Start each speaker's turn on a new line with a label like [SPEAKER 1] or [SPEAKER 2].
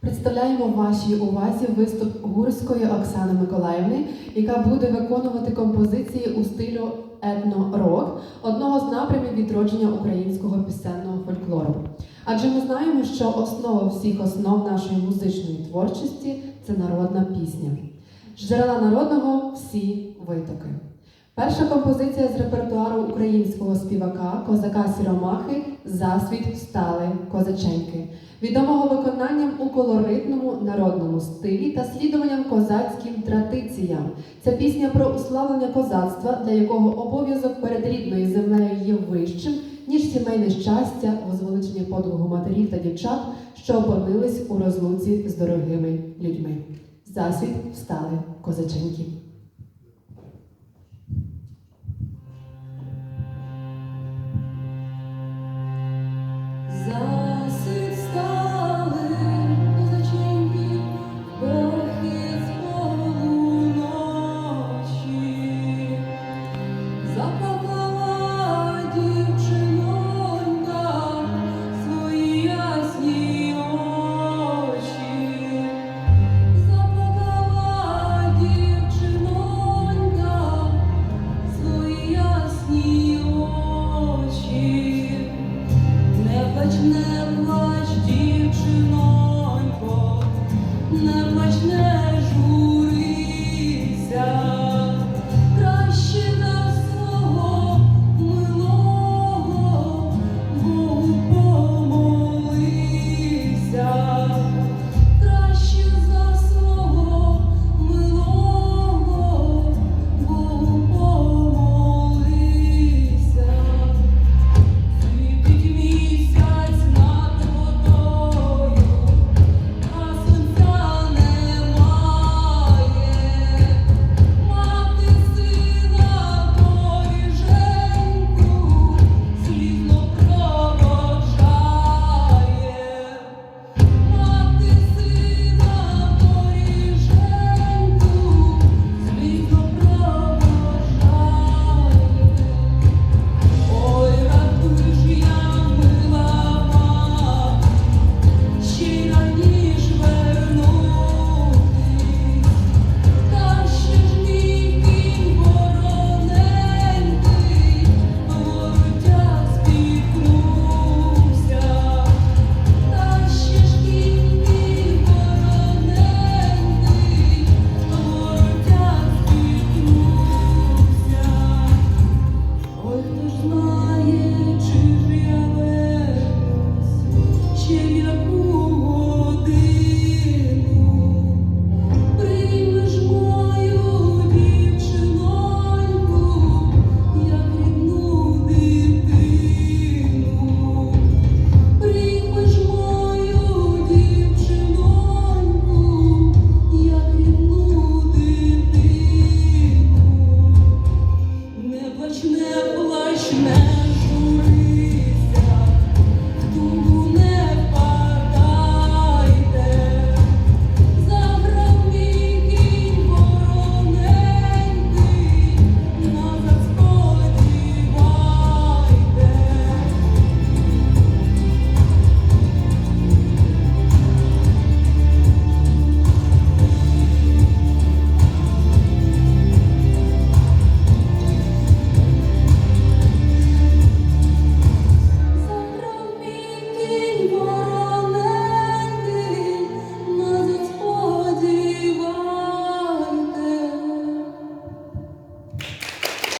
[SPEAKER 1] Представляємо вашій увазі виступ гурської Оксани Миколаївни, яка буде виконувати композиції у стилю етно-рок, одного з напрямів відродження українського пісенного фольклору. Адже ми знаємо, що основа всіх основ нашої музичної творчості це народна пісня. Джерела народного всі витоки. Перша композиція з репертуару українського співака козака Сіромахи Засвіт встали козаченьки, відомого виконанням у колоритному народному стилі та слідуванням козацьким традиціям. Ця пісня про уславлення козацтва, для якого обов'язок перед рідною землею є вищим, ніж сімейне щастя, возвеличення подвигу матерів та дівчат, що опинились у розлуці з дорогими людьми. Засвіт встали козаченьки.